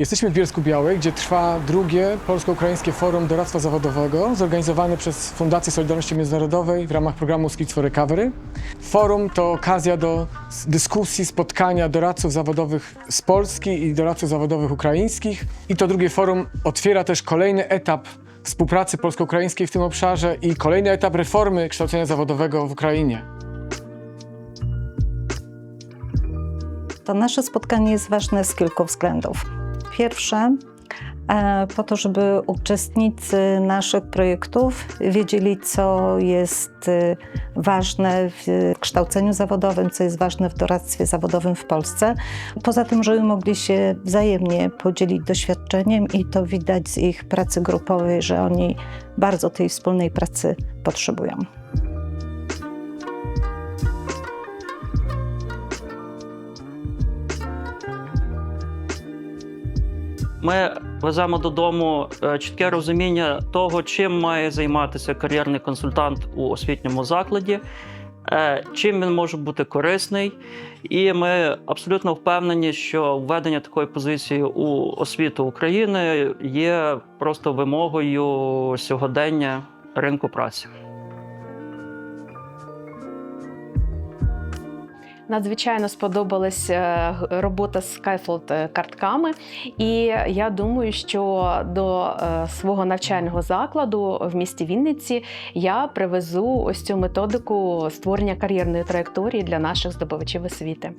Jesteśmy w Bielsku Białej, gdzie trwa drugie Polsko-Ukraińskie Forum Doradztwa Zawodowego zorganizowane przez Fundację Solidarności Międzynarodowej w ramach programu Skills for Recovery. Forum to okazja do dyskusji, spotkania doradców zawodowych z Polski i doradców zawodowych ukraińskich. I to drugie forum otwiera też kolejny etap współpracy polsko-ukraińskiej w tym obszarze i kolejny etap reformy kształcenia zawodowego w Ukrainie. To nasze spotkanie jest ważne z kilku względów. Pierwsze, e, po to, żeby uczestnicy naszych projektów wiedzieli, co jest e, ważne w kształceniu zawodowym, co jest ważne w doradztwie zawodowym w Polsce. Poza tym, żeby mogli się wzajemnie podzielić doświadczeniem i to widać z ich pracy grupowej, że oni bardzo tej wspólnej pracy potrzebują. Ми веземо додому е, чітке розуміння того, чим має займатися кар'єрний консультант у освітньому закладі, е, чим він може бути корисний. І ми абсолютно впевнені, що введення такої позиції у освіту України є просто вимогою сьогодення ринку праці. Надзвичайно сподобалась е, робота з Skyfold е, картками, і я думаю, що до е, свого навчального закладу в місті Вінниці я привезу ось цю методику створення кар'єрної траєкторії для наших здобувачів освіти.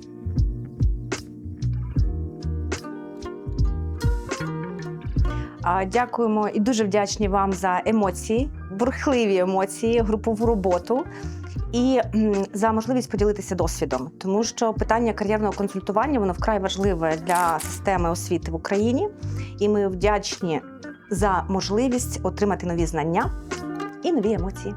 Дякуємо і дуже вдячні вам за емоції, бурхливі емоції, групову роботу і за можливість поділитися досвідом, тому що питання кар'єрного консультування воно вкрай важливе для системи освіти в Україні, і ми вдячні за можливість отримати нові знання і нові емоції.